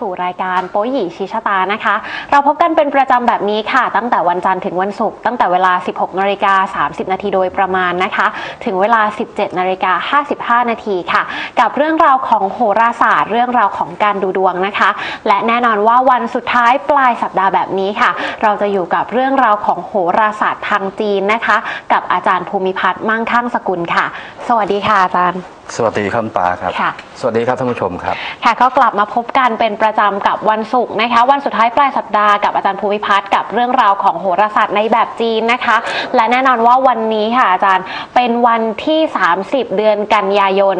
สู่รายการโป๊หยีชี้ชะตานะคะ เราพบกันเป็นประจำแบบนี้ค่ะ ตั้งแต่วันจันทร์ถึงวันศุกร์ตั้งแต่เวลา 16นาฬิกา30 นาทีโดยประมาณนะคะ ถึงเวลา 17นาฬิกา55 นาทีค่ะ กับเรื่องราวของโหราศาสตร์ เรื่องราวของการดูดวงนะคะ และแน่นอนว่าวันสุดท้ายปลายสัปดาห์แบบนี้ค่ะ เราจะอยู่กับเรื่องราวของโหราศาสตร์ทางจีนนะคะ กับอาจารย์ภูมิพัฒน์มั่งคั่งสกุลค่ะ สวัสดีค่ะอาจารย์ สวัสดีครับคุณปาครับ ค่ะ สวัสดีครับท่านผู้ชมครับ ค่ะก็กลับมาพบกันเป็นประจำกับวันศุกร์นะคะ วันสุดท้ายปลายสัปดาห์กับอาจารย์ภูมิพัฒน์กับเรื่องราวของโหราศาสตร์ในแบบจีนนะคะ และแน่นอนว่าวันนี้ค่ะอาจารย์เป็นวันที่ 30 เดือนกันยายน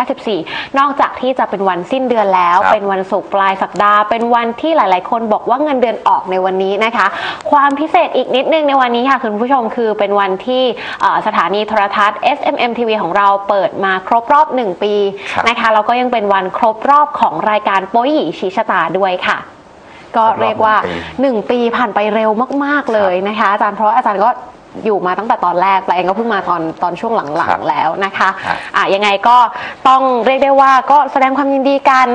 2554 นอกจากที่จะเป็นวันสิ้นเดือนแล้ว ครับ เป็นวันศุกร์ปลายสัปดาห์ เป็นวันที่หลาย ๆ คนบอกว่าเงินเดือนออกในวันนี้นะคะ ความพิเศษอีกนิดนึงในวันนี้ค่ะคุณผู้ชมคือเป็นวันที่เอ่อสถานีโทรทัศน์ SMM TV ของเราเปิดมาครบรอบ 1 ปีครับนะคะแล้วก็ยังเป็นวันครบรอบของรายการโป้ยหยีชี้ชะตาด้วยค่ะก็เรียกว่าหนึ่งปี1ปีผ่านไปเร็วมาก ๆ เลยนะคะอาจารย์เพราะอาจารย์ก็ อยู่มาตั้งแต่ตอนแรกแต่เองก็เพิ่งมาตอนตอนช่วงหลังครับๆแล้วนะคะครับอะยังไงก็ต้องเรียกได้ว่าก็แสดงความยินดีกัน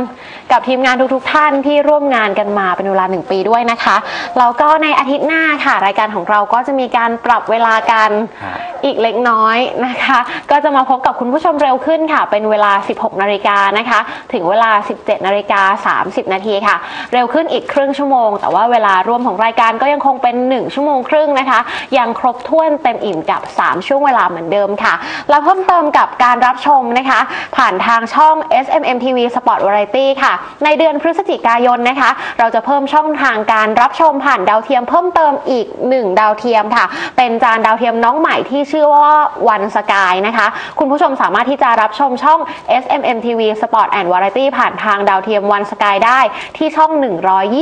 กับทีมงานทุกๆท่านที่ร่วมงานกันมาเป็นเวลาหนึ่งปีด้วยนะคะแล้วก็ในอาทิตย์หน้าค่ะรายการของเราก็จะมีการปรับเวลากันฮะอีกเล็กน้อยนะคะ ก็จะมาพบกับคุณผู้ชมเร็วขึ้นค่ะ เป็นเวลา 16 นาฬิกานะคะ ถึงเวลา 17 นาฬิกา 30 นาทีค่ะ เร็วขึ้นอีกครึ่งชั่วโมง แต่ว่าเวลารวมของรายการก็ยังคงเป็น 1 ชั่วโมงครึ่งนะคะ ยังครบถ้วนเต็มอิ่มกับ 3 ช่วงเวลาเหมือนเดิมค่ะ แล้วเพิ่มเติมกับการรับชมนะคะ ผ่านทางช่อง SMM TV Sport Variety ค่ะ ในเดือนพฤศจิกายนนะคะ เราจะเพิ่มช่องทางการรับชมผ่านดาวเทียมเพิ่มเติมอีก 1 ดาวเทียมค่ะ เป็นจานดาวเทียมน้องใหม่ที่ชื่อว่าวันสกายนะคะ คุณผู้ชมสามารถที่จะรับชมช่อง SMM TV Sport and Variety ผ่านทางดาวเทียมวันสกายได้ที่ช่อง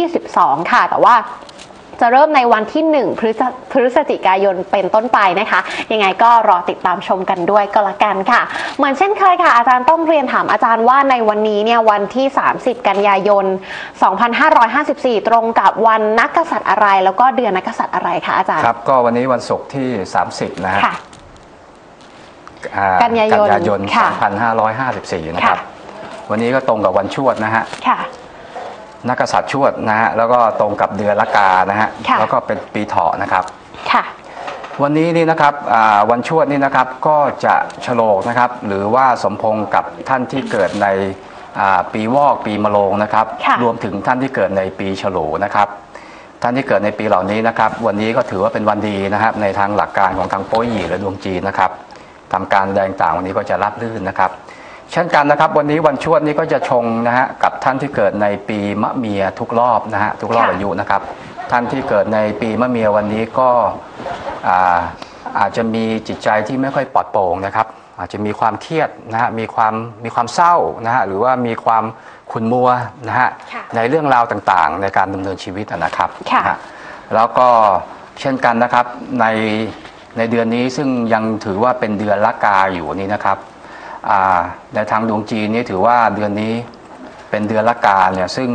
122 ค่ะ แต่ว่า จะเริ่มในวันที่1พฤศพฤศจิกายนเป็นต้นไปนะคะ ยังไงก็รอติดตามชมกันด้วยก็แล้วกันค่ะ เหมือนเช่นเคยค่ะ อาจารย์ต้องเรียนถามอาจารย์ว่าในวันนี้เนี่ยวันที่ 30 กันยายน 2554 ตรงกับวันนักกษัตริย์อะไร แล้วก็เดือนนักกษัตริย์อะไรคะอาจารย์ครับก็วันนี้วันศุกร์ที่ 30 นะฮะค่ะอ่ากันยายนกันยายนค่ะ2554 นะครับค่ะวันนี้ก็ตรงกับวันชวดนะฮะค่ะ นักกษัตริย์ชวดนะฮะแล้วก็ตรงกับเดือนละกานะฮะค่ะ แล้วก็เป็นปีเถาะนะครับ ค่ะ วันนี้นี่นะครับอ่าวันชวดนี่นะครับก็จะฉลกนะครับ หรือว่าสมพงษ์กับท่านที่เกิดในอ่าปีวอกปีมะโรงนะครับ ค่ะ รวมถึงท่านที่เกิดในปีฉลูนะครับ ท่านที่เกิดในปีเหล่านี้นะครับ วันนี้ก็ถือว่าเป็นวันดีนะครับ ในทางหลักการของทางโป้ยหยี่หรือดวงจีนนะครับทำการแสดงต่างวันนี้ก็จะรับลื่นนะครับ เช่นกันนะครับ วันนี้วันชวดนี้ก็จะชงนะฮะกับท่านที่เกิดในปีมะเมียทุกรอบนะฮะทุกรอบค่ะอายุนะครับ ท่านที่เกิดในปีมะเมียวันนี้ก็อ่าอาจจะมีจิตใจที่ไม่ค่อยปลอดโปร่งนะครับ อาจจะมีความเครียดนะฮะมีความมีความเศร้านะฮะหรือว่ามีความขุ่นมัวนะฮะค่ะ ในเรื่องราวต่างๆ ในการดำเนินชีวิตนะครับค่ะนะฮะแล้วก็เช่นกันนะครับในในเดือนนี้ซึ่งยังถือว่าเป็นเดือนละกาอยู่นี่นะครับอ่า ในทางดวงจีนนี่ถือว่าเดือนนี้เป็นเดือนละกาเนี่ยซึ่ง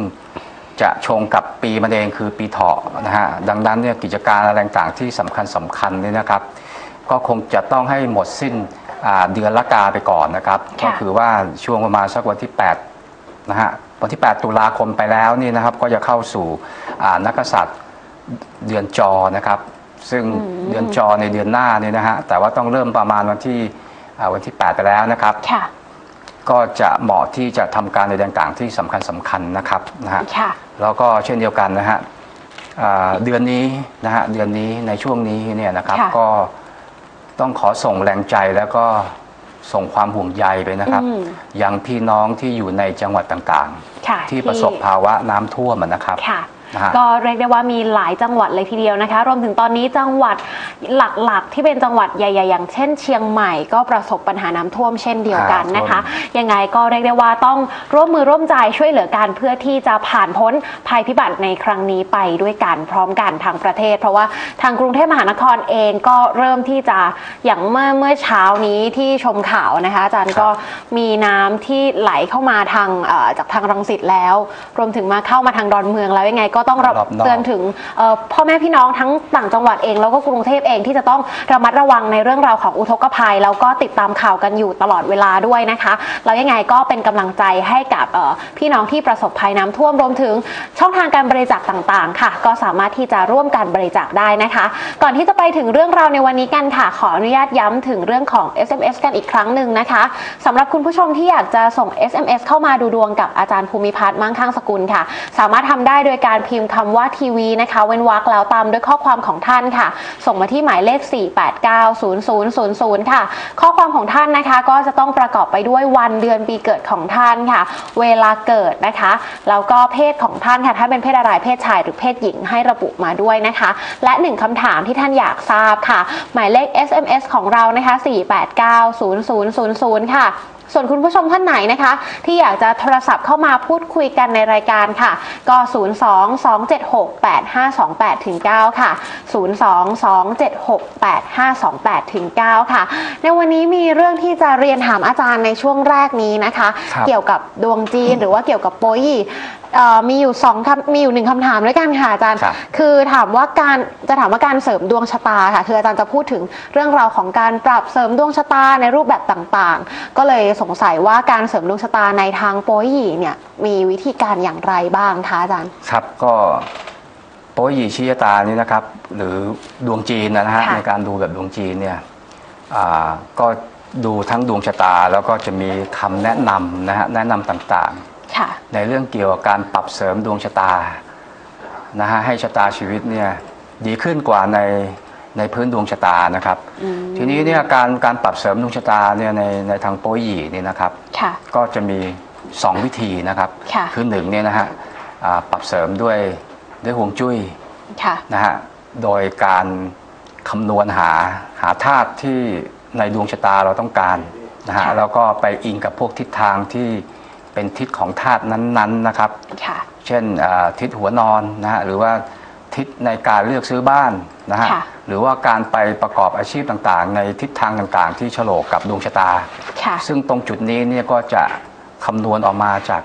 จะชงกับปีมะเร็งคือปีเถาะนะฮะดังนั้นเนี่ยกิจการอะไรต่างๆที่สำคัญสำคัญเนี่ยนะครับ ก็คงจะต้องให้หมดสิ้นอ่าเดือนละกาไปก่อนนะครับค่ะก็คือว่าช่วงประมาณสักวันที่8นะฮะวันที่ 8 ตุลาคมไปแล้วนี่นะครับก็จะเข้าสู่อ่านักกษัตริย์เดือนจอนะครับ ซึ่งเดือนจอในเดือนหน้านี่นะฮะแต่ว่าต้องเริ่มประมาณวันที่อ่า วันที่ 8 ไปแล้วนะครับ ค่ะ ก็จะเหมาะที่จะทำการในต่างๆที่สำคัญสำคัญนะครับนะฮะ ค่ะ แล้วก็เช่นเดียวกันนะฮะอ่าเดือนนี้นะฮะเดือนนี้ในช่วงนี้เนี่ยนะครับค่ะ ก็ต้องขอส่งแรงใจแล้วก็ส่งความห่วงใยไปนะครับ อืมยังพี่น้องที่อยู่ในจังหวัดต่างค่ะๆ ที่ประสบภาวะน้ำท่วมอะนะครับ ค่ะนะฮะ ก็เรียกได้ว่ามีหลายจังหวัดเลยทีเดียวนะคะ รวมถึงตอนนี้จังหวัดหลักๆ ที่เป็นจังหวัดใหญ่ๆ อย่างเช่น เชียงใหม่ก็ประสบปัญหาน้ำท่วมเช่นเดียวกันนะคะ ยังไงก็เรียกได้ว่าต้องร่วมมือร่วมใจช่วยเหลือกันเพื่อที่จะผ่านพ้นภัยพิบัติในครั้งนี้ไปด้วยกันพร้อมกันทางประเทศ เพราะว่าทางกรุงเทพมหานครเองก็เริ่มที่จะอย่างเมื่อเมื่อเช้านี้ที่ชมข่าวนะคะอาจารย์ก็มีน้ำที่ไหลเข้ามาทางเอ่อจากทางรังสิตแล้ว รวมถึงมาเข้ามาทางดอนเมืองแล้วยังไงก็ก็ต้องระรอบนอกเตือนถึงเอ่อพ่อแม่พี่น้องทั้งต่างจังหวัดเองแล้วก็กรุงเทพเองที่จะต้องระมัดระวังในเรื่องราวของอุทกภัย แล้วก็ติดตามข่าวกันอยู่ตลอดเวลาด้วยนะคะแล้วยังไงก็เป็นกำลังใจให้กับเอ่อพี่น้องที่ประสบภัยน้ำท่วมรวมถึงช่องทางการบริจาคต่างๆ ค่ะ ก็สามารถที่จะร่วมกันบริจาคได้นะคะ ก่อนที่จะไปถึงเรื่องราวในวันนี้กันค่ะ ขออนุญาตย้ำถึงเรื่องของ SMS กันอีกครั้งหนึ่งนะคะสำหรับคุณผู้ชมที่อยากจะส่ง SMS เข้ามาดูดวงกับอาจารย์ภูมิพัฒน์มั่งคั่งสกุลค่ะ สามารถทำได้โดยการพิมพ์คำว่าทีวีนะคะ เว้นวรรคแล้วตามด้วยข้อความของท่านค่ะ ส่งมาที่หมายเลข 4890000 ค่ะ ข้อความของท่านนะคะก็จะต้องประกอบไปด้วยวันเดือนปีเกิดของท่านค่ะ เวลาเกิดนะคะแล้วก็เพศของท่านค่ะถ้าเป็นเพศอะไรเพศชายหรือเพศหญิงให้ระบุมาด้วยนะคะ และหนึ่งคำถามที่ท่านอยากทราบค่ะ หมายเลข SMS ของเรานะคะ 4890000 ค่ะ ส่วนคุณผู้ชมท่านไหนนะคะ ที่อยากจะโทรศัพท์เข้ามาพูดคุยกันในรายการค่ะ ก็ 0 2 2 7 6 8 5 2 8ถึง9ค่ะ 0 2 2 7 6 8 5 2 8ถึง9ค่ะ ในวันนี้มีเรื่องที่จะเรียนถามอาจารย์ในช่วงแรกนี้นะคะครับเกี่ยวกับดวงจีนหรือว่าเกี่ยวกับโปยเอ่อ มีอยู่สองคำมีอยู่หนึ่งคำถามด้วยกันค่ะอาจารย์ ครับ คือถามว่าการจะถามว่าการเสริมดวงชะตาค่ะ คืออาจารย์จะพูดถึงเรื่องราวของการปรับเสริมดวงชะตาในรูปแบบต่างๆ ก็เลยสงสัยว่าการเสริมดวงชะตาในทางโปยหยี่เนี่ยมีวิธีการอย่างไรบ้างคะอาจารย์ ครับก็โป้ยหยีชี้ชะตานี่นะครับ หรือดวงจีนนะฮะค่ะ ในการดูแบบดวงจีนเนี่ยอ่าก็ดูทั้งดวงชะตา แล้วก็จะมีคำแนะนำนะฮะแนะนำต่างค่ะๆ ในเรื่องเกี่ยวกับการปรับเสริมดวงชะตานะฮะให้ชะตาชีวิตเนี่ยดีขึ้นกว่าในในพื้นดวงชะตานะครับอืมทีนี้เนี่ยการการปรับเสริมดวงชะตาเนี่ยในในทางโป้ยหยีนี่นะครับค่ะก็จะมี 2 วิธีนะครับค่ะอหนึ่งเนี่ยนะฮะอ่าปรับเสริมด้วยด้วยฮวงจุ้ยค่ะนะฮะโดยการคำนวณหาหาธาตุที่ในดวงชะตาเราต้องการนะฮะค่ะแล้วก็ไปอิงกับพวกทิศทางที่ เป็นทิศของธาตุนั้นๆนะครับ ค่ะ เช่นอ่าทิศหัวนอนนะฮะหรือว่าทิศในการเลือกซื้อบ้านนะฮะค่ะ หรือว่าการไปประกอบอาชีพต่างๆ ในทิศทางต่างๆ ที่ฉลกกับดวงชะตา ค่ะ ซึ่งตรงจุดนี้เนี่ยก็จะคำนวณออกมาจาก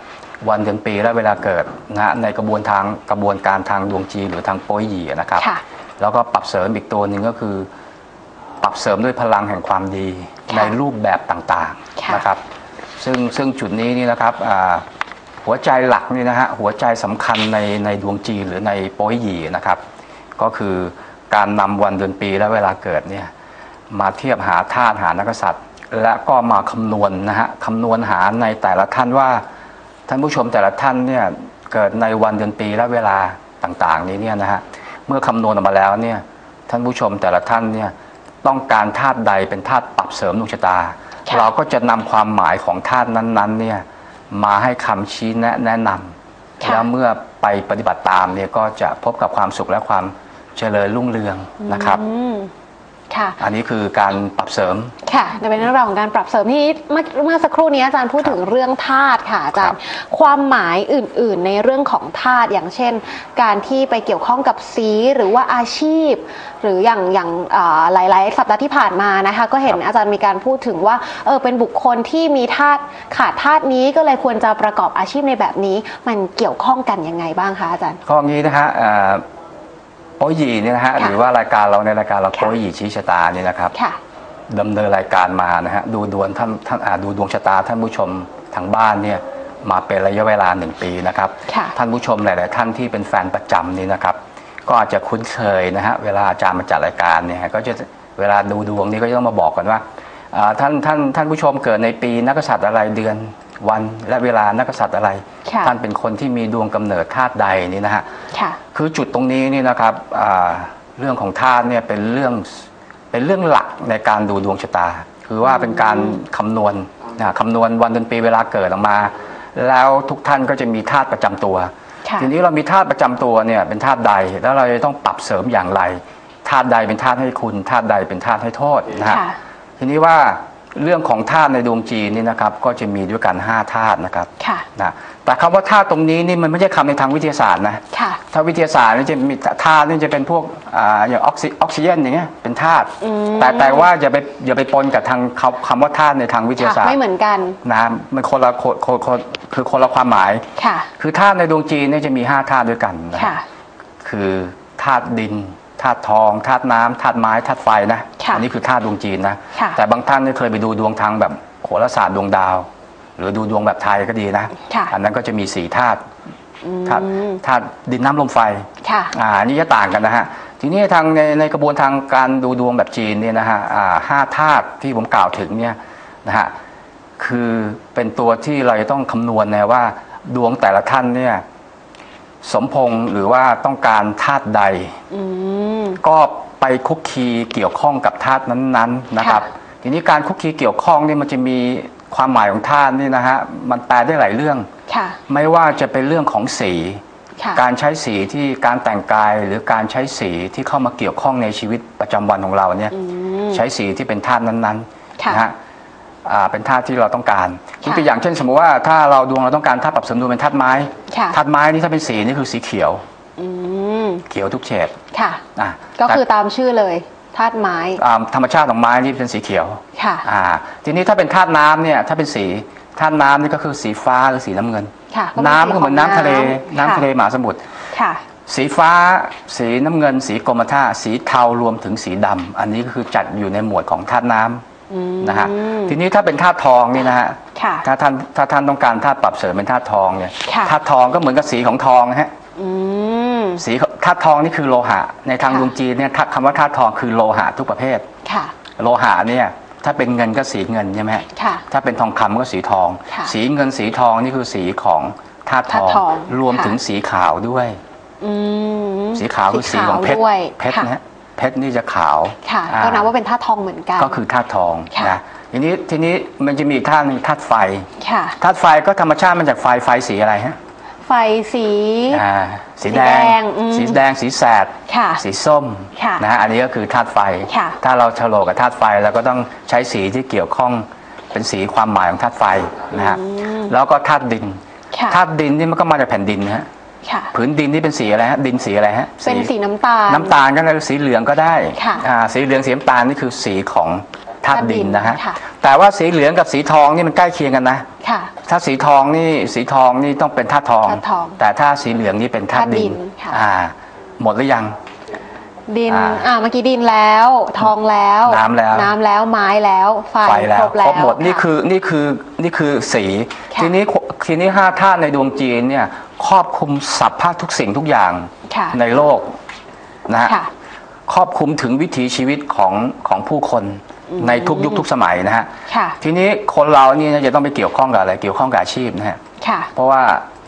วันเดือนปีและเวลาเกิดนะฮะในกระบวนทางกระบวนการทางดวงจีนหรือทางโป้ยหยีนะครับ ค่ะ แล้วก็ปรับเสริมอีกตัวหนึ่งก็คือ ปรับเสริมด้วยพลังแห่งความดีค่ะในรูปแบบต่างค่ะ ๆนะครับ ซึ่งซึ่งจุดนี้นี่นะครับหัวใจหลักนี่นะฮะหัวใจสำคัญในในดวงจีนหรือในโป้ยหยีนะครับ ก็คือการนำวันเดือนปีและเวลาเกิดเนี่ยมาเทียบหาธาตุหานักษัตริย์ และก็มาคำนวณนะฮะคำนวณหาในแต่ละท่านว่า ท่านผู้ชมแต่ละท่านเนี่ยเกิดในวันเดือนปีและเวลาต่างๆ นี้เนี่ยนะฮะเมื่อคำนวณออกมาแล้วเนี่ยท่านผู้ชมแต่ละท่านเนี่ยต้องการธาตุใดเป็นธาตุปรับเสริมดวงชะตา เราก็จะนำความหมายของธาตุนั้นๆเนี่ยมาให้คำชี้แนะแนะนำค่ะแล้วเมื่อไปปฏิบัติตามเนี่ยก็จะพบกับความสุขและความเจริญรุ่งเรืองนะครับอืม ค่ะ อันนี้คือการปรับเสริม ค่ะในเป็นเรื่องราวของการปรับเสริมที่เมื่อเมื่อสักครู่นี้อาจารย์พูดถึงเรื่องธาตุค่ะอาจารย์ความหมายอื่น ๆ ในเรื่องของธาตุอย่างเช่น การที่ไปเกี่ยวข้องกับสีหรือว่าอาชีพ หรืออย่างอย่างอ่าหลาย ๆ สัปดาห์ที่ผ่านมานะคะก็เห็นครับอาจารย์มีการพูดถึงว่าเออเป็นบุคคลที่มีธาตุขาดธาตุนี้ก็เลยควรจะประกอบอาชีพในแบบนี้ มันเกี่ยวข้องกันยังไงบ้างคะอาจารย์ข้องี้นะฮะอ่า โป้ยหยีเนี่ยนะฮะค่ะหรือว่ารายการเราในรายการเราค่ะโป้ยหยีชี้ชะตาเนี่ยนะครับค่ะดำเนินรายการมานะฮะดูดวงท่านท่านอ่าดูดวงชะตาท่านผู้ชมทางบ้านเนี่ยมาเป็นระยะเวลาหนึ่งปีนะครับค่ะท่านผู้ชมหลาย ๆ ท่านที่เป็นแฟนประจำนี่นะครับ ก็อาจจะคุ้นเคยนะฮะเวลาอาจารย์มาจัดรายการเนี่ยก็จะเวลาดูดวงนี่ก็จะต้องมาบอกกันว่าอ่าท่านท่านท่านผู้ชมเกิดในปีนักกษัตริย์อะไรเดือน วันและเวลานักกษัตริย์อะไร ค่ะท่านเป็นคนที่มีดวงกำเนิดธาตุใดนี่นะฮะ ค่ะ คือจุดตรงนี้นี่นะครับอ่าเรื่องของธาตุเนี่ยเป็นเรื่องเป็นเรื่องหลักในการดูดวงชะตา คือว่าเป็นการคำนวณนะคำนวณวันเดือนปีเวลาเกิดออกมา แล้วทุกท่านก็จะมีธาตุประจำตัว ค่ะ ทีนี้เรามีธาตุประจำตัวเนี่ยเป็นธาตุใดแล้วเราจะต้องปรับเสริมอย่างไรธาตุใดเป็นธาตุให้คุณธาตุใดเป็นธาตุให้โทษนะฮะ ค่ะ ทีนี้ว่า เรื่องของธาตุในดวงจีนนี่นะครับก็จะมีด้วยกัน5ธาตุนะครับค่ะนะแต่คำว่าธาตุตรงนี้นี่มันไม่ใช่คำในทางวิทยาศาสตร์นะค่ะถ้าวิทยาศาสตร์นี่จะมีธาตุนี่จะเป็นพวกอ่าอย่างออกซิออกซิเจนอย่างเงี้ยเป็นธาตุอืมแต่แต่ว่าอย่าไปอย่าไปปนกับทางคำคำว่าธาตุในทางวิทยาค่ะศาสตไม่ร์เหมือนกันนะมันคนละคนคนคนคือคนละความหมายค่ะคือธาตุในดวงจีนเนี่ยจะมี5ธาตุด้วยกันนะค่ะคือธาตุดินธาตุทองธาตุน้ำธาตุไม้ธาตุไฟนะค่ะอันี้คือธาตุดวงจีนนะค่ะแต่บางท่านเนี่ยเคยไปดูดวงทางแบบโหราศาสตร์ดวงดาว หรือดูดวงแบบไทยก็ดีนะค่ะอันนั้นก็จะมีสี่ธาตุอืมธาตุธาตุดินน้ำลมไฟค่ะอ่าอันนี้จะต่างกันนะฮะทีนี้ทางในในกระบวนทางการดูดวงแบบจีนเนี่ยนะฮะอ่าห้าธาตุที่ผมกล่าวถึงเนี่ยนะฮะคือเป็นตัวที่เราจะต้องคำนวณนะว่าดวงแต่ละท่านเนี่ยสมพงษ์หรือว่าต้องการธาตุใดอืม ก็ไปคุกคีเกี่ยวข้องกับธาตุนั้นๆนะครับค่ะทีนี้การคุกคีเกี่ยวข้องนี่มันจะมีความหมายของธาตุนี่นะฮะมันแปลได้หลายเรื่องค่ะไม่ว่าจะเป็นเรื่องของสีค่ะการใช้สีที่การแต่งกายหรือการใช้สีที่เข้ามาเกี่ยวข้องในชีวิตประจำวันของเราเนี่ยอืมใช้สีที่เป็นธาตุนั้นค่ะๆนะฮะอ่าเป็นธาตุที่เราต้องการยค่ะกตัวอย่างเช่น สมมติว่าถ้าเราดวงเราต้องการธาตุปรับสมดุลเป็นธาตุไม้ค่ะธาตุไม้นี่ถ้าเป็นสีนี่คือสีเขียว อืมเขียวทุกเฉดค่ะอะก็คือแต่ตามชื่อเลยธาตุไม้อ่าธรรมชาติของไม้นี่เป็นสีเขียวค่ะอ่าทีนี้ถ้าเป็นธาตุน้ำเนี่ยถ้าเป็นสีธาตุน้ำนี่ก็คือสีฟ้าหรือสีน้ำเงินค่ะก็น้ำก็เหมือนน้ำทะเลน้ำค่ทะเลมหาสมุทรค่ะสีฟ้า สีน้ำเงิน สีกรมท่าสีเทารวมถึงสีดำอันนี้ก็คือจัดอยู่ในหมวดของธาตุน้ำอืมนะฮะทีนี้ถ้าเป็นธาตุทองนี่นะฮะค่ะถ้าท่านถ้าท่านต้องการธาตุปรับเสริมเป็นธาตุทองเนี่ยค่ะธาตุทองก็เหมือนกับสีของทองนะฮะอืม สีธาตุทองนี่คือโลหะ ในทางค่ะดวงจีนเนี่ยธาตุคำว่าธาตุทองคือโลหะทุกประเภทค่ะโลหะเนี่ยถ้าเป็นเงินก็สีเงินใช่ไหมฮะค่ะถ้าเป็นทองคำก็สีทองค่ะสีเงินสีทองนี่คือสีของธาตุทองธาตุทองรวมค่ะถึงสีขาวด้วยอืมสีขาวคือสีของเพชรด้วยเพชรค่ะนะฮะเพชรนี่จะขาวค่ะอ่าก็นับว่าเป็นธาตุทองเหมือนกัน ก็คือธาตุทองค่ะนะทีนี้ทีนี้มันจะมีอีกธาตุหนึงธาตุไฟค่ะธาตุไฟก็ธรรมชาติมาจากไฟไฟสีอะไรฮะ ไฟสี อ่าสีสีแดแดงง อืมสีแดงสีแสด ค่ะ สีส้มค่ะนะฮะอันนี้ก็คือธาตุไฟ ค่ะถ้าเราฉลกกับธาตุไฟเราก็ต้องใช้สีที่เกี่ยวข้องเป็นสีความหมายของธาตุไฟนะฮะอืมแล้วก็ธาตุดินค่ะ ธาตุดินนี่มันก็มาจากแผ่นดินนะฮะค่ะ ผืนดินนี่เป็นสีอะไรฮะดินสีอะไรฮะเป็นสีน้ำตาล น้ำตาลก็ได้สีเหลืองก็ได้ค่ะ อ่าสีเหลืองสีน้ำตาลนี่คือสีของ ธาตุดินนะฮะค่ะแต่ว่าสีเหลืองกับสีทองนี่มันใกล้เคียงกันนะค่ะถ้าสีทองนี่สีทองนี่ต้องเป็นธาตุทองธาตุทอง แต่ถ้าสีเหลืองนี่เป็นธาตุดินธาตุดินค่ะอ่า หมดหรือยัง ดินอ่าอ่าเมื่อกี้ดินแล้ว ทองแล้ว น้ำแล้ว น้ำแล้วไม้แล้วไฟไฟแล้วครบแล้วครบหมดนี่ะคือนี่คือนี่คือสีค่ะทีนี้ทีนี้ห้าธาตุในดวงจีนเนี่ยครอบคลุมสัพพะทุกสิ่งทุกอย่างค่ะในโลกนะฮะค่ะครอบคลุมถึงวิถีชีวิตของของผู้คน ในทุกยุคทุกสมัยนะฮะค่ะทีนี้คนเรานี่จะต้องไปเกี่ยวข้องกับอะไรเกี่ยวข้องกับอาชีพนะฮะค่ะเพราะว่า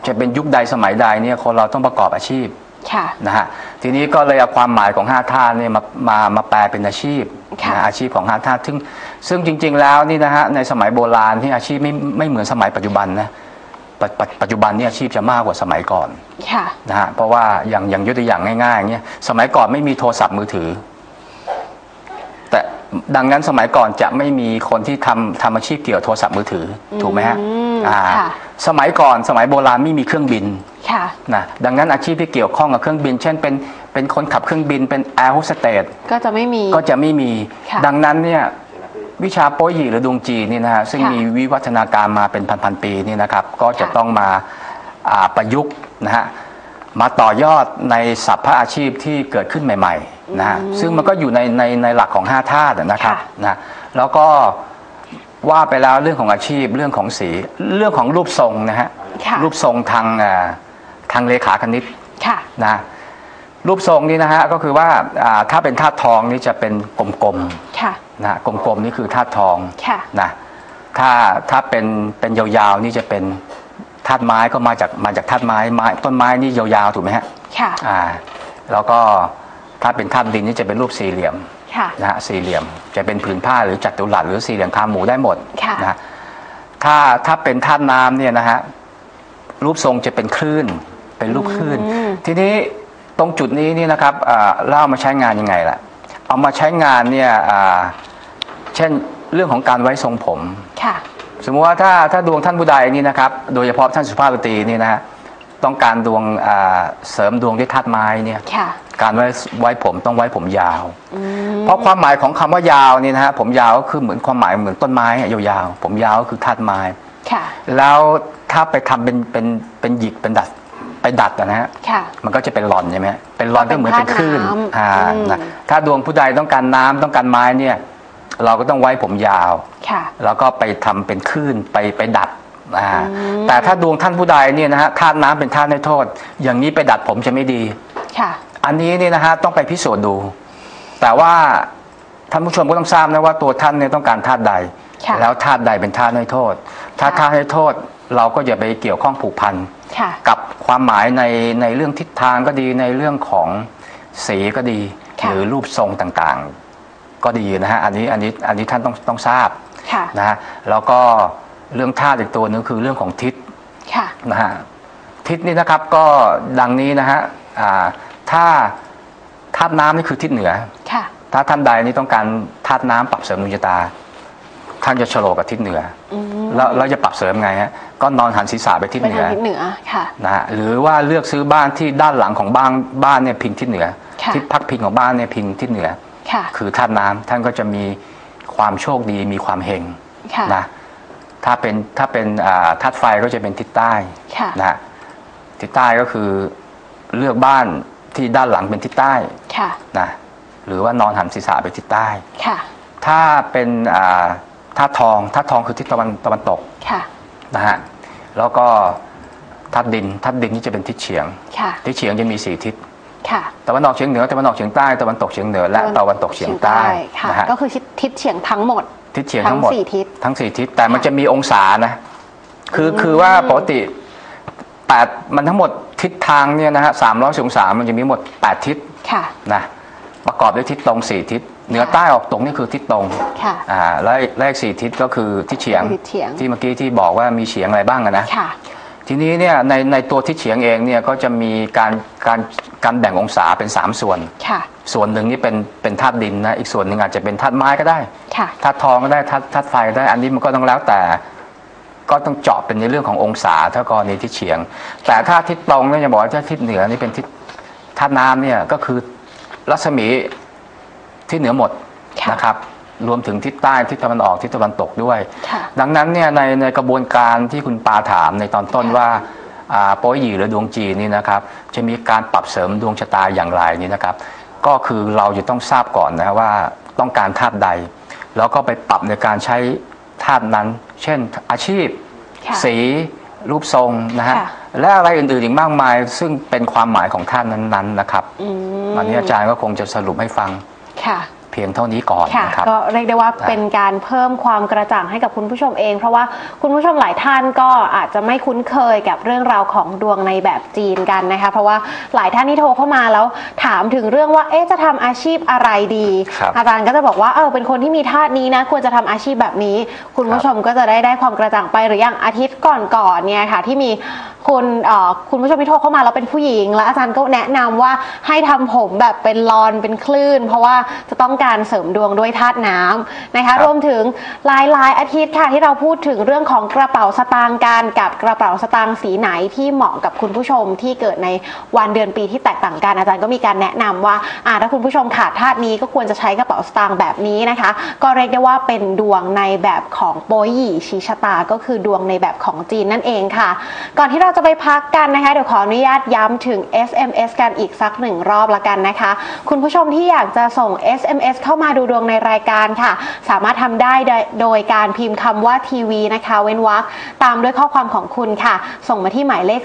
จะเป็นยุคใดสมัยใดเนี่ยคนเราต้องประกอบอาชีพค่ะนะฮะทีนี้ก็เลยเอาความหมายของห้าธาตุเนี่ยมามามาแปลเป็นอาชีพค่ะนะอาชีพของห้าธาตุซึ่งซึ่งจริง ๆ แล้วนี่นะฮะในสมัยโบราณที่อาชีพไม่ไม่เหมือนสมัยปัจจุบันนะปจปัจปัจจุบันนี่อาชีพจะมากกว่าสมัยก่อนค่ะนะฮะเพราะว่าอย่างอย่างยกตัวอย่างง่ายๆอย่างเงี้ยสมัยก่อนไม่มีโทรศัพท์มือถือแต่ ดังนั้นสมัยก่อนจะไม่มีคนที่ทำทำอาชีพเกี่ยวกับโทรศัพท์มือถืออถูกไหมฮะอืมอ่าค่ะ สมัยก่อนสมัยโบราณไม่มีเครื่องบินค่ะ นะดังนั้นอาชีพที่เกี่ยวข้องกับเครื่องบิน เช่นเป็นเป็นคนขับเครื่องบินเป็นแอร์โฮสเตส ก็จะไม่มี ก็จะไม่มี ค่ะ ดังนั้นเนี่ยวิชาโปยหยีหรือดวงจีนนี่นะฮะซึ่งค่ะมีวิวัฒนาการมาเป็นพันๆปีนี่นะครับ ก็จะค่ะ ต้องมาอ่าประยุกต์นะฮะมาต่อยอดในสัพพะอาชีพที่เกิดขึ้นใหม่ ๆ นะฮะซึ่งมันก็อยู่ในในในหลักของ5ธาตุนะครับค่ะนะแล้วก็ว่าไปแล้วเรื่องของอาชีพเรื่องของสีเรื่องของรูปทรงนะฮะค่ะรูปทรงทางอ่าทางเลขาคณิตค่ะนะรูปทรงนี้นะฮะก็คือว่าอ่าถ้าเป็นธาตุทองนี่จะเป็นกลมค่ะๆนะกลมๆนี่คือธาตุทองค่ะนะถ้าถ้าเป็นเป็นยาวๆนี่จะเป็นธาตุไม้ก็มาจากมาจากธาตุไม้ไม้ต้นไม้นี่ยาวๆถูกไหมฮะค่ะอ่าแล้วก็ ถ้าเป็นธาตุดินนี่จะเป็นรูปสี่เหลี่ยมค่ะนะฮะสี่เหลี่ยม จะเป็นผืนผ้าหรือจัตุรัสหรือสี่เหลี่ยมคาหมูได้หมดค่ะนะถ้าถ้าเป็นธาตุน้ำเนี่ยนะฮะรูปทรงจะเป็นคลื่นเป็นรูปคลื่นอืมทีนี้ตรงจุดนี้นี่นะครับอ่าเล่ามาใช้งานยังไงล่ะ เอามาใช้งานเนี่ยอ่าเช่นเรื่องของการไว้ทรงผม ค่ะ สมมติว่าถ้าถ้าดวงท่านผู้ใดนี่นะครับ โดยเฉพาะท่านสุภาพสตรีนี่นะฮะ ต้องการดวงอ่าเสริมดวงด้วยธาตุไม้เนี่ยค่ะการไว้ไว้ผมต้องไว้ผมยาวอืมเพราะความหมายของคำว่ายาวนี่นะฮะผมยาวก็คือเหมือนความหมายเหมือนต้นไม้อะยาวๆผมยาวก็คือธาตุไม้ค่ะแล้วถ้าไปทำเป็นเป็นเป็นหยิกเป็นดัดไปดัดอะนะฮะค่ะมันก็จะเป็นหลอนใช่ไหมเป็นหลอนก็เหมือนเป็นคลื่นเป็นธาตุน้ำอ่าอืมนะถ้าดวงผู้ใดต้องการน้ำต้องการไม้เนี่ย เราก็ต้องไว้ผมยาวค่ะแล้วก็ไปทำเป็นคลื่นไปไปดัด อ่าอืมแต่ถ้าดวงท่านผู้ใดเนี่ยนะฮะธาตุน้ำเป็นธาตุให้โทษ อย่างนี้ไปดัดผมจะไม่ดีค่ะ อันนี้เนี่ยนะฮะต้องไปพิสูจน์ดู แต่ว่าท่านผู้ชมก็ต้องทราบนะว่าตัวท่านเนี่ยต้องการธาตุใดค่ะแล้วธาตุใดเป็นธาตุให้โทษ ถ้าค่ะธาตุให้โทษเราก็อย่าไปเกี่ยวข้องผูกพันค่ะกับความหมายในในเรื่องทิศทางก็ดีในเรื่องของสีก็ดีค่ะหรือรูปทรงต่างๆ ก็ดีนะฮะอันนี้อันนี้อันนี้ท่านต้องต้องทราบค่ะนะฮะแล้วก็ เรื่องธาตุอีกตัวหนึงคือเรื่องของทิศค่ะนะฮะทิศนี่นะครับก็ดังนี้นะฮะอ่าถ้าธาตุน้ำนี่คือทิศเหนือค่ะถ้าท่านใดนี่ต้องการธาตุน้ำปรับเสริมดวงชะตา ท่านจะโฉลกกับทิศเหนืออืมแล้วเราจะปรับเสริมไงฮะก็นอนหันศีรษะไปทิศไปเหนืทางอทิศเหนือค่ะนะฮะหรือว่าเลือกซื้อบ้านที่ด้านหลังของบ้านบ้านเนี่ยพิงทิศเหนือค่ะทิศพักพิงของบ้านเนี่ยพิงทิศเหนือค่ะคือธาตุน้ำท่านก็จะมีความโชคดีมีความเฮงค่ะนะ ถ้าเป็นถ้าเป็นอ่าธาตุไฟก็จะเป็นทิศใต้ค่ะนะฮะทิศใต้ก็คือเลือกบ้านที่ด้านหลังเป็นทิศใต้ค่ะนะหรือว่านอนหันศีรษะไปทิศใต้ค่ะถ้าเป็นอ่าธาตุทองธาตุทองคือทิศตะวันตะวันตกค่ะนะฮะแล้วก็ธาตุดินธาตุดินนี่จะเป็นทิศเฉียงค่ะทิศเฉียงจะมีสี่ทิศค่ะตะวันออกเฉียงเหนือตะวันออกเฉียงใต้ตะวันตกเฉียงเหนือและตะวันตกเฉียงใต้ค่ะนะฮะก็คือทิศเฉียงทั้งหมด ทิศเฉียงทั้งหมด ทั้งสี่ทิศ ทั้งสี่ทิศแต่มันค่ะจะมีองศานะ คืออืมคือว่าปกติแปดมันทั้งหมดทิศทางเนี่ยนะฮะสามร้อยองศามันจะมีหมดแปดทิศค่ะ นะประกอบด้วยทิศตรงสี่ทิศเหนือใต้ออกตกนี่คือทิศตรงค่ะอ่าแล้วเลขสี่ทิศก็คือทิศเฉียง ทิศเฉียง ที่เมื่อกี้ที่บอกว่ามีเฉียงอะไรบ้างอะนะค่ะ ทีนี้เนี่ยในในตัวทิศเฉียงเองเนี่ยก็จะมีการการการแบ่งองศาเป็น 3 ส่วนค่ะส่วนหนึ่งนี่เป็นเป็นธาตุดินนะอีกส่วนหนึ่งอาจจะเป็นธาตุไม้ก็ได้ค่ะธาตุทองก็ได้ธาตุธาตุไฟก็ได้ อันนี้มันก็ต้องแล้วแต่ ก็ต้องเจาะเป็นในเรื่องขององศาถ้ากรณีที่เฉียง แต่ถ้าทิศตรงเนี่ยจะบอกว่าถ้าทิศเหนือนี่เป็นทิศธาตุน้ำเนี่ยก็คือรัศมีที่เหนือหมดค่ะนะครับ รวมถึงทิศใต้ทิศตะวันออกทิศตะวันตกด้วยค่ะดังนั้นเนี่ยในในกระบวนการที่คุณปาถามในตอนต้นค่ะว่าอ่าโป้ยหยีหรือดวงจีนนี่นะครับจะมีการปรับเสริมดวงชะตาอย่างไรนี่นะครับ ก็คือเราจะต้องทราบก่อนนะว่าต้องการธาตุใด แล้วก็ไปปรับในการใช้ธาตุนั้น เช่นอาชีพค่ะสีรูปทรงนะฮะค่ะและอะไรอื่นๆอีกมากมาย ซึ่งเป็นความหมายของธาตุนั้นๆนะครับอืมอันนี้อาจารย์ก็คงจะสรุปให้ฟังค่ะ เพียงเท่านี้ก่อนค่ะนะครับ ก็เรียกได้ว่าเป็นการเพิ่มความกระจ่างให้กับคุณผู้ชมเอง เพราะว่าคุณผู้ชมหลายท่านก็อาจจะไม่คุ้นเคยกับเรื่องราวของดวงในแบบจีนกันนะคะ เพราะว่าหลายท่านที่โทรเข้ามาแล้วถามถึงเรื่องว่าเอ๊ะจะทำอาชีพอะไรดี ครับ อาจารย์ก็จะบอกว่าเออเป็นคนที่มีธาตุนี้นะ ควรจะทำอาชีพแบบนี้ คุณผู้ชมก็จะได้ได้ความกระจ่างไปหรืออย่างอาทิตย์ก่อนๆเนี่ยค่ะ ที่มีคุณเอ่อคุณผู้ชมที่โทรเข้ามาแล้วเป็นผู้หญิง แล้วอาจารย์ก็แนะนำว่าให้ทำผมแบบเป็นลอนเป็นคลื่น เพราะว่าจะต้องการเสริมดวงด้วยธาตุน้ำนะคะครับรวมถึงหลายหลายๆอาทิตย์ค่ะที่เราพูดถึงเรื่องของกระเป๋าสตางค์การกับกระเป๋าสตางค์สีไหนที่เหมาะกับคุณผู้ชมที่เกิดในวันเดือนปีที่แตกต่างกันอาจารย์ก็มีการแนะนำว่าอ่าถ้าคุณผู้ชมขาดธาตุนี้ก็ควรจะใช้กระเป๋าสตางค์แบบนี้นะคะ ก็เรียกได้ว่าเป็นดวงในแบบของโปยหยี่ชี้ชะตา ก็คือดวงในแบบของจีนนั่นเองค่ะ ก่อนที่เราจะไปพักกันนะคะเดี๋ยวขออนุญาตย้ำถึง SMS กันอีกสักหนึ่งรอบละกันนะคะ คุณผู้ชมที่อยากจะส่ง SMS เข้ามาดูดวงในรายการค่ะ สามารถทำได้โดยโดยการพิมพ์คำว่าทีวีนะคะ เว้นวรรคตามด้วยข้อความของคุณค่ะ ส่งมาที่หมายเลข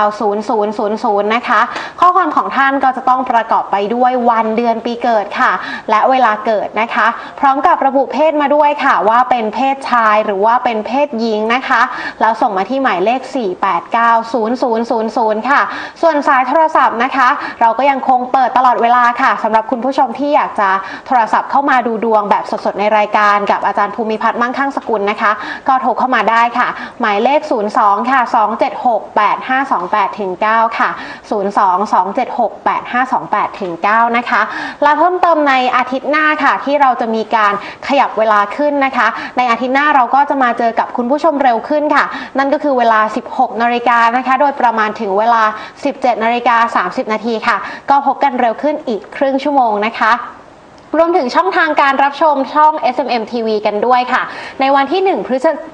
4890000 นะคะ ข้อความของท่านก็จะต้องประกอบไปด้วยวันเดือนปีเกิดค่ะ และเวลาเกิดนะคะ พร้อมกับระบุเพศมาด้วยค่ะ ว่าเป็นเพศชายหรือว่าเป็นเพศหญิงนะคะ แล้วส่งมาที่หมายเลข 4890000 ค่ะ ส่วนสายโทรศัพท์นะคะ เราก็ยังคงเปิดตลอดเวลาค่ะสำหรับคุณผู้ชมที่อยากจะโทรศัพท์เข้ามาดูดวงแบบสดๆในรายการกับอาจารย์ภูมิพัฒน์มั่งคั่งสกุลนะคะ ก็โทรเข้ามาได้ค่ะ หมายเลข 02 ค่ะ 276 8528ถึง9ค่ะ 02 276 8528ถึง9นะคะและเพิ่มเติมในอาทิตย์หน้าค่ะ ที่เราจะมีการขยับเวลาขึ้นนะคะ ในอาทิตย์หน้าเราก็จะมาเจอกับคุณผู้ชมเร็วขึ้นค่ะ นั่นก็คือเวลา 16นาฬิกานะคะ โดยประมาณถึงเวลา 17นาฬิกา30 นาทีค่ะ ก็พบกันเร็วขึ้นอีกครึ่งชั่วโมงนะคะ รวมถึงช่องทางการรับชมช่อง SMM TV กันด้วยค่ะ ในวันที่ 1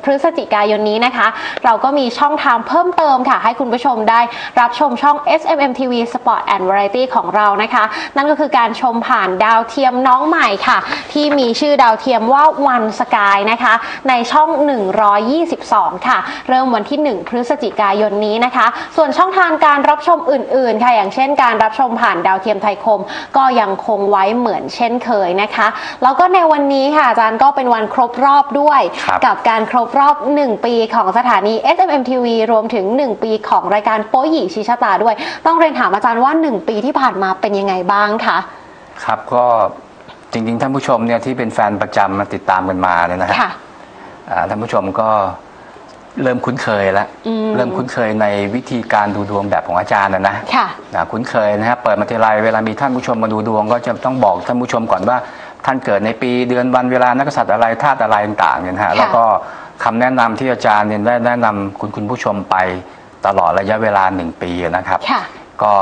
พฤศจิกายนนี้นะคะ เราก็มีช่องทางเพิ่มเติมค่ะ ให้คุณผู้ชมได้รับชมช่อง SMM TV Sport and Variety ของเรานะคะ นั่นก็คือการชมผ่านดาวเทียมน้องใหม่ค่ะ ที่มีชื่อดาวเทียมว่า One Sky นะคะ ในช่อง 122 ค่ะ เริ่มวันที่ 1 พฤศจิกายนนี้นะคะ ส่วนช่องทางการรับชมอื่น ๆ ค่ะ อย่างเช่น การรับชมผ่านดาวเทียมไทยคม ก็ยังคงไว้เหมือนเช่นเคยนะคะ แล้วก็ในวันนี้ค่ะอาจารย์ก็เป็นวันครบรอบด้วย ครับกับการครบรอบ 1 ปีของสถานี SMM TV รวมถึง 1 ปีของรายการโป๊ยหยีชี้ชะตาด้วย ต้องเรียนถามอาจารย์ว่า 1 ปีที่ผ่านมาเป็นยังไงบ้างคะ ครับก็จริงๆท่านผู้ชมเนี่ยที่เป็นแฟนประจำมาติดตามกันมาเนี่ยนะฮะค่ะ อ่าท่านผู้ชมก็ เริ่มคุ้นเคยแล้วอืมเริ่มคุ้นเคยในวิธีการดูดวงแบบของอาจารย์นะนะค่ะนะคุ้นเคยนะฮะเปิดมาทีไรเวลามีท่านผู้ชมมาดูดวง ก็จะต้องบอกท่านผู้ชมก่อนว่า ท่านเกิดในปีเดือนวันเวลานักษัตริย์อะไรธาตุอะไรต่างๆเนี่ยนะฮะค่ะแล้วก็คำแนะนำที่อาจารย์เนี่ยได้แนะนำคุณคุณผู้ชมไปตลอดระยะเวลาหนึ่งปีนะครับค่ะก็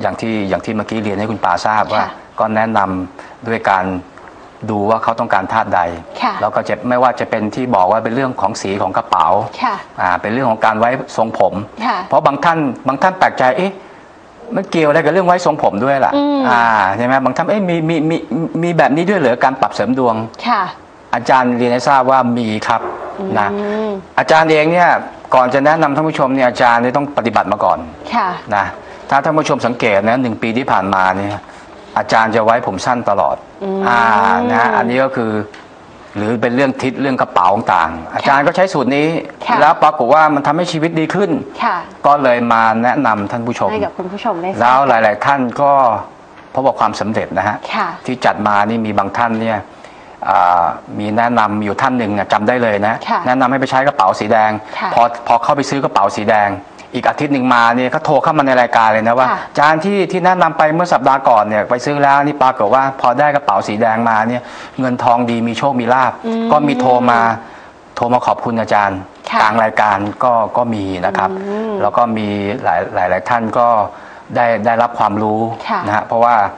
อย่างที่อย่างที่เมื่อกี้เรียนให้คุณปาทราบว่าค่ะก็แนะนำด้วยการ ดูว่าเขาต้องการธาตุใด ค่ะแล้วก็จะไม่ว่าจะเป็นที่บอกว่าเป็นเรื่องของสีของกระเป๋าค่ะ อ่าเป็นเรื่องของการไว้ทรงผม ค่ะ เพราะบางท่านบางท่านแปลกใจเอ๊ะมันเกี่ยวอะไรกับเรื่องไว้ทรงผมด้วยล่ะอืม อ่าใช่ไหมบางท่านเอ๊ะมีมีมีมีแบบนี้ด้วยเหรอการปรับเสริมดวง ค่ะ อาจารย์เรียนให้ทราบว่ามีครับนะอืม อาจารย์เองเนี่ยก่อนจะแนะนำท่านผู้ชมเนี่ยอาจารย์เนี่ยต้องปฏิบัติมาก่อนค่ะ นะถ้าท่านผู้ชมสังเกตนะหนึ่งปีที่ผ่านมาเนี่ย อาจารย์จะไว้ผมสั้นตลอดอืมอ่านะอันนี้ก็คือ หรือเป็นเรื่องทิศเรื่องกระเป๋าต่างๆอาจารย์ก็ใช้สูตรนี้ค่ะแล้วปรากฏว่ามันทำให้ชีวิตดีขึ้นค่ะก็เลยมาแนะนำท่านผู้ชมให้กับคุณผู้ชมได้ทราบแล้วหลาย ๆ ท่านก็พบกับความสำเร็จนะฮะค่ะที่จัดมานี่มีบางท่านเนี่ยอ่ามีแนะนำอยู่ท่านหนึ่งอะจำได้เลยนะค่ะแนะนำให้ไปใช้กระเป๋าสีแดงค่ะพอพอเข้าไปซื้อกระเป๋าสีแดง อีกอาทิตย์หนึ่งมาเนี่ยเขาโทรเข้ามาในรายการเลยนะว่าค่ะอาจารย์ที่ที่แนะนำไปเมื่อสัปดาห์ก่อนเนี่ยไปซื้อแล้วนี่ปรากฏว่าพอได้กระเป๋าสีแดงมาเนี่ยเงินทองดีมีโชคมีลาบอืมก็มีโทรมาโทรมาขอบคุณอาจารย์ค่ะกลางรายการก็ก็มีนะครับอืมแล้วก็มีหลายหลายหลายท่านก็ได้ได้รับความรู้ค่ะนะฮะเพราะว่าอ่า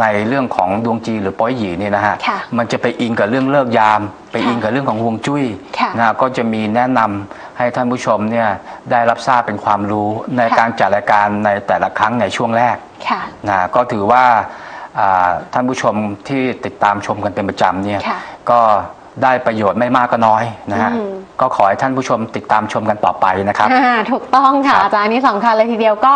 ในเรื่องของดวงจีนหรือโป้อยหยีเนี่ยนะฮะค่ะมันจะไปอิงกับเรื่องเลิกยาม ไปอิงกับเรื่องของฮวงจุ้ยค่ะนะฮะก็จะมีแนะนำให้ท่านผู้ชมเนี่ยได้รับทราบเป็นความรู้ในค่ะการจัดรายการในแต่ละครั้งในช่วงแรกค่ะนะก็ถือว่าอ่าท่านผู้ชมที่ติดตามชมกันเป็นประจำเนี่ยค่ะก็ได้ประโยชน์ไม่มากก็น้อยนะฮะอืม ก็ขอให้ท่านผู้ชมติดตามชมกันต่อไปนะครับ อ่าถูกต้องค่ะครับอาจารย์นี่สำคัญเลยทีเดียวก็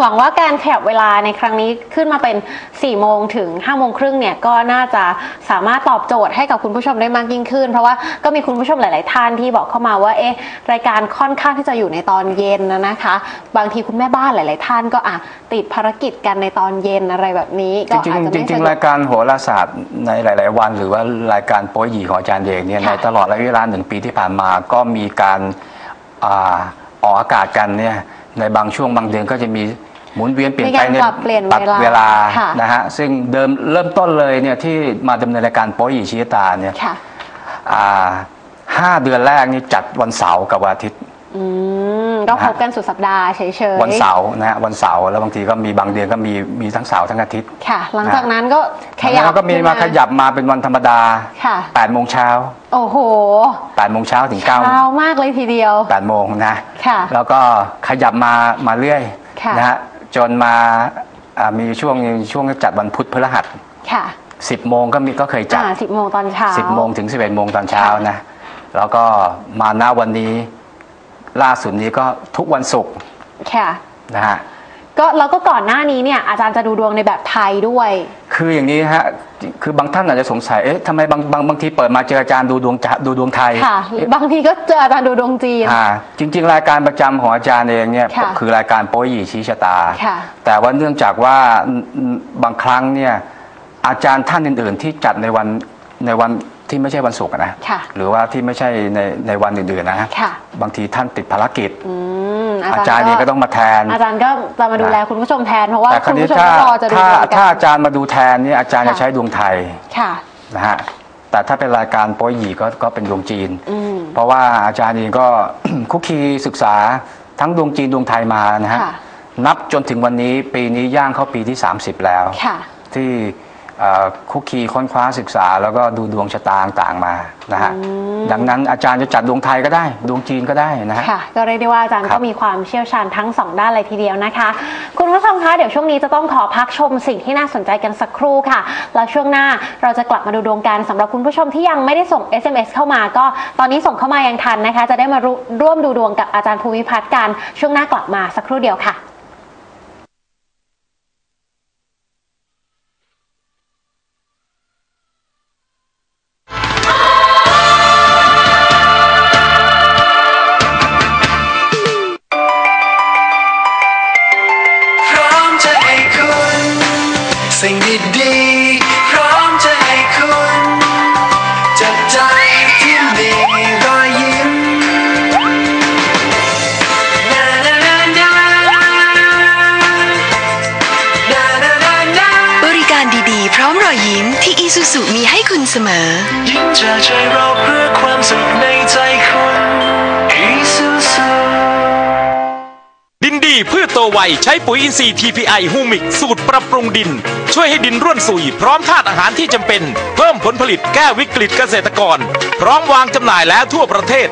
หวังว่าการขยับเวลาในครั้งนี้ขึ้นมาเป็น4โมงถึง5โมงครึ่งเนี่ยก็น่าจะสามารถตอบโจทย์ให้กับคุณผู้ชมได้มากยิ่งขึ้น เพราะว่าก็มีคุณผู้ชมหลาย ๆ ท่านที่บอกเข้ามาว่าเอ๊ะรายการค่อนข้างที่จะอยู่ในตอนเย็นนะนะคะ บางทีคุณแม่บ้านหลาย ๆ ท่านก็อะติดภารกิจกันในตอนเย็นอะไรแบบนี้จก็ริงอาจจะๆจไม่ริงสะดๆวราก ยการโหราศาสตร์ในหลาย ๆ วัน หรือว่ารายการโป้ยหยีของอาจารย์เองเนี่ยค่ะ ในตลอดระยะเวลาหนึ่งปีที่ผ่านมาก็มีการอาออกอากาศกันเนี่ยในบางช่วงบางเดือนก็จะมีหมุนเวียนเปลี่ยนมีไปการเนี่ยปรับเปลี่ยนปรับเวลาเวลาค่ะนะฮะซึ่งเดิมเริ่มต้นเลยเนี่ยที่มาดำเนินรายการโป้ยหยีชี้ตาเนี่ยค่ะอ่าห้าเดือนแรกนี่จัดวันเสาร์กับวันอาทิตย์ อืมก็พบกันสุดสัปดาห์เฉยๆวันเสาร์นะฮะวันเสาร์แล้วบางทีก็มีบางเดือนก็มีมีทั้งเสาร์ทั้งอาทิตย์ค่ะ หลังจากนั้นก็ขยับแล้วก็มีขึ้นมาขยับมาเป็นวันธรรมดาค่ะ8โมงเช้าโอ้โห8โมงเช้าถึง9เช้ามากเลยทีเดียว8โมงนะค่ะแล้วก็ขยับมามาเรื่อยค่ะนะฮะจนมาอ่ามีช่วงช่วงจัดวันพุธพฤหัสค่ะ10โมงก็มีก็เคยจัดอ่าสิบโมงตอนเช้า10โมงถึง11โมงตอนเช้าค่ะนะแล้วก็มาณวันนี้ ล่าสุดนี้ก็ทุกวันศุกร์ค่ะนะฮะก็แล้วก็ก่อนหน้านี้เนี่ยอาจารย์จะดูดวงในแบบไทยด้วย คืออย่างนี้ฮะคือบางท่านอาจจะสงสัยเอ๊ะทำไมบางบางบางทีเปิดมาเจออาจารย์ดูดวงจะดูดวงไทยค่ะบางทีก็เจออาจารย์ดูดวงจีนอ่าจริง ๆ รายการประจำของอาจารย์เองเนี่ยค่ะคือรายการโป้ยหยีชี้ชะตาค่ะแต่ว่าเนื่องจากว่าอืมบางครั้งเนี่ยอาจารย์ท่านอื่น ๆ ที่จัดในวันในวัน ที่ไม่ใช่วันศุกร์อะนะค่ะหรือว่าที่ไม่ใช่ในในวันอื่นๆนะค่ะบางทีท่านติดภารกิจ อืมอาจารย์เองก็ต้องมาแทน อาจารย์ก็จะมาดูแลคุณผู้ชมแทนเพราะว่าแต่คคุรั้ณนี้ผู้ชมถ้าก็รอจะดูถ้าดวงกัถ้านอาจารย์มาดูแทนเนี่ยอาจารย์ค่ะ จะใช้ดวงไทยค่ะ นะฮะแต่ถ้าเป็นรายการโป้ยหยีก็ก็เป็นดวงจีน อืม เพราะว่าอาจารย์เองก็ คุกคีศึกษาทั้งดวงจีนดวงไทยมานะฮะค่ะ นับจนถึงวันนี้ปีนี้ย่างเข้าปีที่ 30 แล้ว ค่ะ ที่เอ่อ คุกคีค้นคว้าศึกษา แล้วก็ดูดวงชะตาต่างๆมานะฮะอืมดังนั้นอาจารย์จะจัดดวงไทยก็ได้ ดวงจีนก็ได้นะฮะค่ะก็เรียกได้ว่าอาจารย์ครัก็บมีความเชี่ยวชาญทั้งสองด้านเลยทีเดียวนะคะ คุณผู้ชมคะเดี๋ยวช่วงนี้จะต้องขอพักชมสิ่งที่น่าสนใจกันสักครู่ค่ะ แล้วช่วงหน้าเราจะกลับมาดูดวงกันสำหรับคุณผู้ชมที่ยังไม่ได้ส่ง SMS เข้ามา ก็ตอนนี้ส่งเข้ามายังทันนะคะ จะได้มารู้ร่วมดูดวงกับอาจารย์ภูมิพัฒน์กันช่วงหน้ากลับมาสักครู่เดียวค่ะ ใจเราเพื่อความสุขในใจคุณอีซูซูดินดีพืชโตไวใช้ปุ๋ยอินทรีย์ TPI ฮูมิก สูตรปรับปรุงดิน ช่วยให้ดินร่วนสุย พร้อมธาตุอาหารที่จำเป็น เพิ่มผลผลิตแก้วิกฤตเกษตรกร พร้อมวางจำหน่ายแล้วทั่วประเทศ